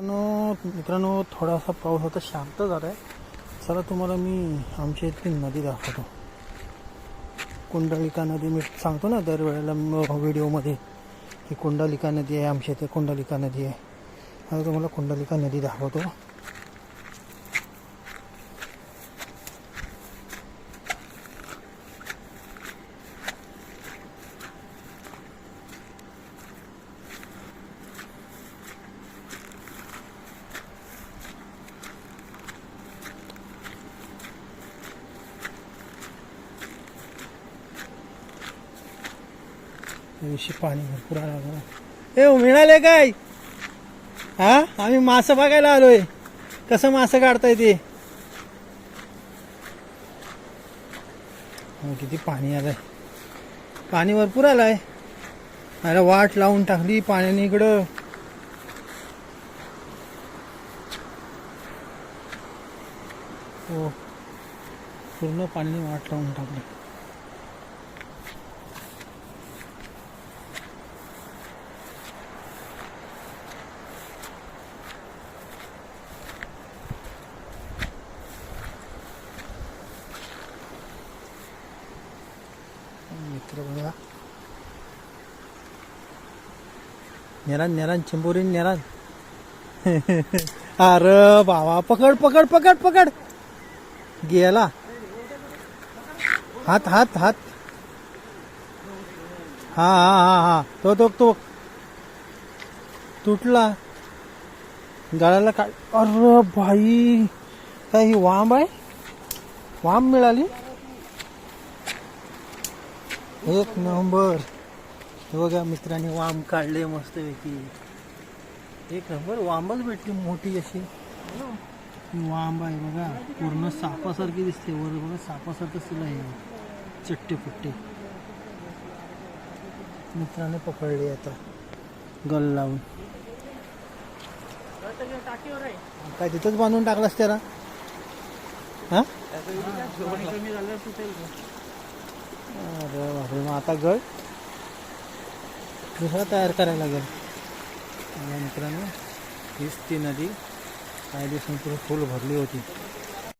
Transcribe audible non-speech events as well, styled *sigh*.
मित्रांनो मित्रांनो थोडासा पाऊस आता शांत झाला आहे चला तुम्हाला मी आमच्या इथली नदी दाखवतो. कुंडलिका नदी मी सांगतो ना दरवेळेला व्हिडिओमध्ये ही कुंडलिका नदी आहे आमच्या इथे कुंडलिका नदी आहे. आता तुम्हाला कुंडलिका नदी दाखवतो. दिवशी पाणी भरपूर आलं बघा. ए मिळाले काय? हा? आम्ही मासं बघायला आलोय. कसं मासं काढताय ते? किती पाणी आलंय. पाणी भरपूर आलंय. अरे वाट लावून टाकली पाण्याने इकडं. हो. पूर्ण पाण्याने वाट लावून टाकली. मित्र बघा. नेरान नेरान चिंबोरी नेरान. *laughs* अरे बाबा पकड पकड पकड पकड. गेला. हात हात हात. हा हा हा हा. तो तो तो. तुटला. गळाला काय अरे भाई काय ही वाम आहे? वाम मिळाली? एक नंबर. हे बघा मित्रांनी वाम काढले मस्त पैकी एक नंबर वांबच भेटली मोठी अशी. वाम वांब आहे बघा पूर्ण सापासारखी दिसते. वर बघा सापासारखं सुद्धा आहे. चट्टे फुट्टे. मित्राने पकडली आता. गल लावून. काय तिथंच बांधून टाकलास त्याला? हा. अरे बापरे मग आता गळ? दुसरा तयार करायला लागेल मित्रांनो हीच ती नदी. काही दिवसांपूर्वी फुल भरली होती.